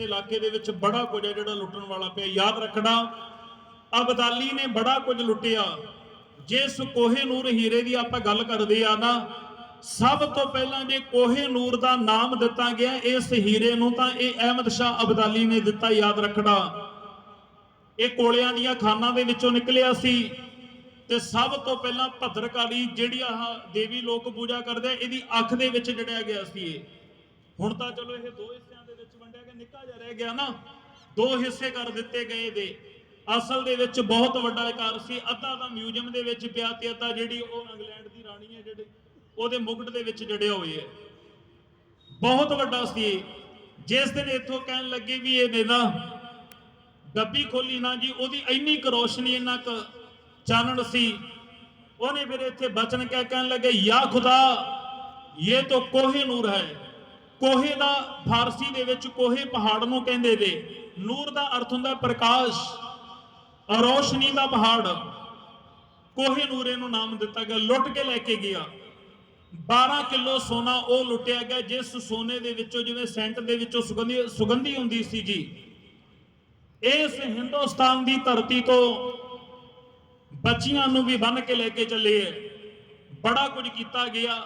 ਇਸ ਇਲਾਕੇ ਦੇ ਵਿੱਚ ਬੜਾ ਕੁਝ ਹੈ ਜਿਹੜਾ ਲੁੱਟਣ ਵਾਲਾ ਪਿਆ। ਯਾਦ ਰੱਖਣਾ, ਅਬਦਾਲੀ ਨੇ ਬੜਾ ਕੁਝ ਲੁੱਟਿਆ। ਜਿਸ ਕੋਹੇ ਨੂਰ ਹੀਰੇ ਦੀ ਆਪਾਂ ਗੱਲ ਕਰਦੇ ਆ ਨਾ, ਸਭ ਤੋਂ ਪਹਿਲਾਂ ਜੇ ਕੋਹੇ ਨੂਰ ਦਾ ਨਾਮ ਦਿੱਤਾ ਗਿਆ ਇਸ ਹੀਰੇ ਨੂੰ, ਤਾਂ ਇਹ ਅਹਿਮਦ ਸ਼ਾਹ ਅਬਦਾਲੀ ਨੇ ਦਿੱਤਾ ਯਾਦ ਰੱਖਣਾ। ਇਹ ਕੋਲਿਆਂ ਦੀਆਂ ਖਾਨਾਂ ਦੇ ਵਿੱਚੋਂ ਨਿਕਲਿਆ ਸੀ ਤੇ ਸਭ ਤੋਂ ਪਹਿਲਾਂ ਭੱਦਰਕਾਲੀ ਜਿਹੜੀ ਆਹ ਦੇਵੀ ਲੋਕ ਪੂਜਾ ਕਰਦੇ ਇਹਦੀ ਅੱਖ ਦੇ ਵਿੱਚ ਜੜਿਆ ਗਿਆ ਸੀ ਇਹ। ਹੁਣ ਤਾਂ ਚਲੋ ਇਹ ਦੋ ਹਿੱਸਿਆਂ ਨਿੱਕਾ ਜਿਹਾ ਰਹਿ ਗਿਆ ਨਾ, ਦੋ ਹਿੱਸੇ ਕਰ ਦਿੱਤੇ ਗਏ ਦੇ। ਅਸਲ ਦੇ ਵਿੱਚ ਬਹੁਤ ਵੱਡਾ ਆਕਾਰ ਸੀ। ਅੱਧਾ ਤਾਂ ਮਿਊਜ਼ੀਅਮ ਦੇ ਵਿੱਚ ਪਿਆ ਤੇ ਅੱਧਾ ਜਿਹੜੀ ਉਹ ਇੰਗਲੈਂਡ ਦੀ ਰਾਣੀ ਹੈ ਜਿਹੜੀ, ਉਹਦੇ ਮੁਕਟ ਦੇ ਵਿੱਚ ਜੜਿਆ ਹੋਏ ਹੈ। ਬਹੁਤ ਵੱਡਾ ਸੀ। ਜਿਸ ਦਿਨ ਇੱਥੋਂ ਕਹਿਣ ਲੱਗੇ ਵੀ ਇਹ ਨੇ ਨਾ ਡੱਬੀ ਖੋਲੀ ਨਾ ਜੀ, ਉਹਦੀ ਇੰਨੀ ਕੁ ਰੋਸ਼ਨੀ, ਇੰਨਾ ਕੁ ਚਾਨਣ ਸੀ। ਉਹਨੇ ਫਿਰ ਇੱਥੇ ਬਚਨ ਕਹਿ ਕਹਿਣ ਲੱਗੇ, ਯਾ ਖੁਦਾ ਇਹ ਤਾਂ ਕੋਹੇ ਨੂਰ ਹੈ। ਕੋਹੇ ਦਾ ਫਾਰਸੀ ਦੇ ਵਿੱਚ ਕੋਹੇ ਪਹਾੜ ਨੂੰ ਕਹਿੰਦੇ ਨੇ। ਨੂਰ ਦਾ ਅਰਥ ਹੁੰਦਾ ਪ੍ਰਕਾਸ਼, ਰੋਸ਼ਨੀ ਦਾ ਪਹਾੜ। ਕੋਹੇ ਨੂਰ ਨੂੰ ਨਾਮ ਦਿੱਤਾ ਗਿਆ, ਲੁੱਟ ਕੇ ਲੈ ਕੇ ਗਿਆ। 12 ਕਿਲੋ ਸੋਨਾ ਉਹ ਲੁੱਟਿਆ ਗਿਆ, ਜਿਸ ਸੋਨੇ ਦੇ ਵਿੱਚੋਂ, ਜਿਵੇਂ ਸੈਂਟ ਦੇ ਵਿੱਚੋਂ ਸੁਗੰਧੀ ਸੁਗੰਧੀ ਹੁੰਦੀ ਸੀ ਜੀ। ਇਸ ਹਿੰਦੁਸਤਾਨ ਦੀ ਧਰਤੀ ਤੋਂ ਬੱਚੀਆਂ ਨੂੰ ਵੀ ਬੰਨ ਕੇ ਲੈ ਕੇ ਚੱਲੇ ਬੜਾ ਕੁਝ ਕੀਤਾ ਗਿਆ,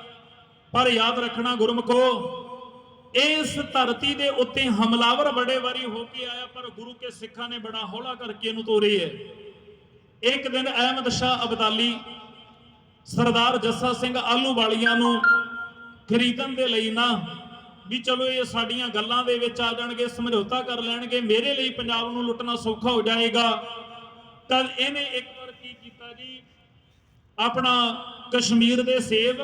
ਪਰ ਯਾਦ ਰੱਖਣਾ ਗੁਰਮਖੋ ਇਸ ਧਰਤੀ ਦੇ ਉੱਤੇ ਹਮਲਾਵਰ ਬੜੇ ਵਾਰੀ ਹੋ ਕੇ ਆਇਆ, ਪਰ ਗੁਰੂ ਕੇ ਸਿੱਖਾਂ ਨੇ ਬੜਾ ਹੌਲਾ ਕਰਕੇ ਇਹਨੂੰ ਤੋਰੀ ਹੈ। ਇੱਕ ਦਿਨ ਅਹਿਮਦ ਸ਼ਾਹ ਅਬਦਾਲੀ ਸਰਦਾਰ ਜੱਸਾ ਸਿੰਘ ਆਲੂ ਵਾਲੀਆਂ ਨੂੰ ਖਰੀਦਣ ਦੇ ਲਈ ਨਾ ਵੀ ਚਲੋ ਇਹ ਸਾਡੀਆਂ ਗੱਲਾਂ ਦੇ ਵਿੱਚ ਆ ਜਾਣਗੇ, ਸਮਝੌਤਾ ਕਰ ਲੈਣਗੇ, ਮੇਰੇ ਲਈ ਪੰਜਾਬ ਨੂੰ ਲੁੱਟਣਾ ਸੌਖਾ ਹੋ ਜਾਏਗਾ। ਤਾਂ ਇਹਨੇ ਇੱਕ ਵਾਰ ਕੀ ਕੀਤਾ ਜੀ? ਆਪਣਾ ਕਸ਼ਮੀਰ ਦੇ ਸੇਬ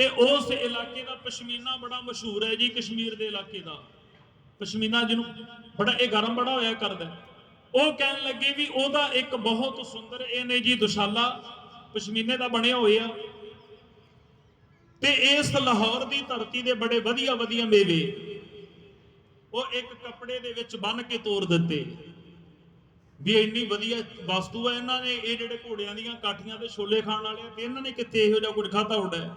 ਤੇ ਉਸ ਇਲਾਕੇ ਦਾ ਪਸ਼ਮੀਨਾ ਬੜਾ ਮਸ਼ਹੂਰ ਹੈ ਜੀ, ਕਸ਼ਮੀਰ ਦੇ ਇਲਾਕੇ ਦਾ। ਪਸ਼ਮੀਨਾ ਜਿਹਨੂੰ ਬੜਾ, ਇਹ ਗਰਮ ਬੜਾ ਹੋਇਆ ਕਰਦਾ ਉਹ ਕਹਿਣ ਲੱਗੇ ਵੀ ਉਹਦਾ ਇੱਕ ਬਹੁਤ ਸੁੰਦਰ ਇਹਨੇ ਜੀ ਦੁਸ਼ਾਲਾ ਪਸ਼ਮੀਨੇ ਦਾ ਬਣਿਆ ਹੋਇਆ। ਤੇ ਇਸ ਲਾਹੌਰ ਦੀ ਧਰਤੀ ਦੇ ਬੜੇ ਵਧੀਆ ਵਧੀਆ ਮੇਵੇ ਉਹ ਇੱਕ ਕੱਪੜੇ ਦੇ ਵਿੱਚ ਬੰਨ ਕੇ ਤੋੜ ਦਿੱਤੇ। ਵੀ ਇੰਨੀ ਵਧੀਆ ਵਸਤੂ ਹੈ, ਇਹਨਾਂ ਨੇ ਇਹ ਜਿਹੜੇ ਘੋੜਿਆਂ ਦੀਆਂ ਕਾਠੀਆਂ ਤੇ ਛੋਲੇ ਖਾਣ ਵਾਲੇ ਤੇ ਇਹਨਾਂ ਨੇ ਕਿੱਥੇ ਇਹੋ ਜਿਹਾ ਕੁਝ ਖਾਤਾ ਹੁੰਦਾ ਹੈ?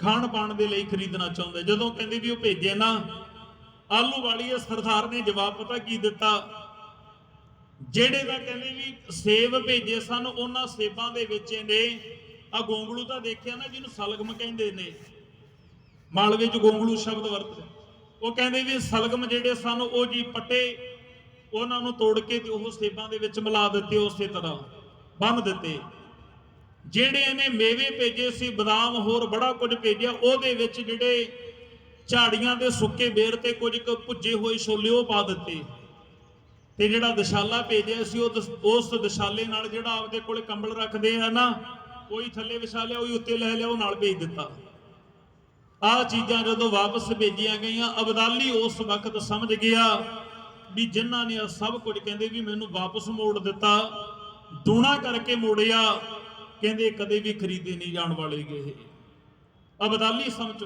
ਖਾਣ ਪਾਣ ਦੇ ਲਈ ਖਰੀਦਣਾ ਚਾਹੁੰਦੇ। ਜਦੋਂ ਕਹਿੰਦੇ ਵੀ ਉਹ ਭੇਜੇ ਨਾ, ਆਲੂ ਵਾਲੀ ਸਰਦਾਰ ਨੇ ਜਵਾਬ ਪਤਾ ਕੀ ਦਿੱਤਾ? ਜਿਹੜੇ ਦਾ ਕਹਿੰਦੇ ਵੀ ਸੇਬ ਭੇਜੇ ਸਨ, ਉਹਨਾਂ ਸੇਬਾਂ ਦੇ ਵਿੱਚ ਨੇ ਆ ਗੋਂਗਲੂ ਤਾਂ ਦੇਖਿਆ ਨਾ, ਜਿਹਨੂੰ ਸਲਗਮ ਕਹਿੰਦੇ ਨੇ। ਮਾਲਵੇ ਚ ਗੋਂਗਲੂ ਸ਼ਬਦ ਵਰਤਦੇ। ਉਹ ਕਹਿੰਦੇ ਵੀ ਸਲਗਮ ਜਿਹੜੇ ਸਨ, ਉਹ ਜੀ ਪੱਟੇ, ਉਹਨਾਂ ਨੂੰ ਤੋੜ ਕੇ ਤੇ ਉਹ ਸੇਬਾਂ ਦੇ ਵਿੱਚ ਮਿਲਾ ਦਿੱਤੇ, ਉਸੇ ਤਰ੍ਹਾਂ ਬੰਨ ਦਿੱਤੇ। ਜਿਹੜੇ ਇਹਨੇ ਮੇਵੇ ਭੇਜੇ ਸੀ, ਬਦਾਮ ਹੋਰ ਬੜਾ ਕੁਝ ਭੇਜਿਆ, ਉਹਦੇ ਵਿੱਚ ਜਿਹੜੇ ਝਾੜੀਆਂ ਦੇ ਸੁੱਕੇ ਬੇਰ ਤੇ ਕੁਝ ਕੁ ਭੁੱਜੇ ਹੋਏ ਛੋਲੇ ਉਹ ਪਾ ਦਿੱਤੇ। ਤੇ ਜਿਹੜਾ ਦਸ਼ਾਲਾ ਭੇਜਿਆ ਸੀ, ਉਹ ਦਸ- ਉਸ ਦਸ਼ਾਲੇ ਨਾਲ ਜਿਹੜਾ ਆਪਦੇ ਕੋਲੇ ਕੰਬਲ ਰੱਖਦੇ ਆ ਨਾ, ਕੋਈ ਥੱਲੇ ਵਿਛਾ ਲਿਆ, ਉਹੀ ਉੱਤੇ ਲੈ ਲਿਆ, ਉਹ ਨਾਲ ਭੇਜ ਦਿੱਤਾ। ਆਹ ਚੀਜ਼ਾਂ ਜਦੋਂ ਵਾਪਸ ਭੇਜੀਆਂ ਗਈਆਂ, ਅਬਦਾਲੀ ਉਸ ਵਕਤ ਸਮਝ ਗਿਆ ਵੀ ਜਿਨ੍ਹਾਂ ਨੇ ਸਭ ਕੁਝ ਕਹਿੰਦੇ ਵੀ ਮੈਨੂੰ ਵਾਪਸ ਮੋੜ ਦਿੱਤਾ, ਦੂਣਾ ਕਰਕੇ ਮੋੜਿਆ ਕਹਿੰਦੇ ਕਦੇ ਵੀ ਖਰੀਦੇ ਨਹੀਂ ਜਾਣ ਵਾਲੇ ਗਏ ਅਬਦਾਲੀ ਸਮਝ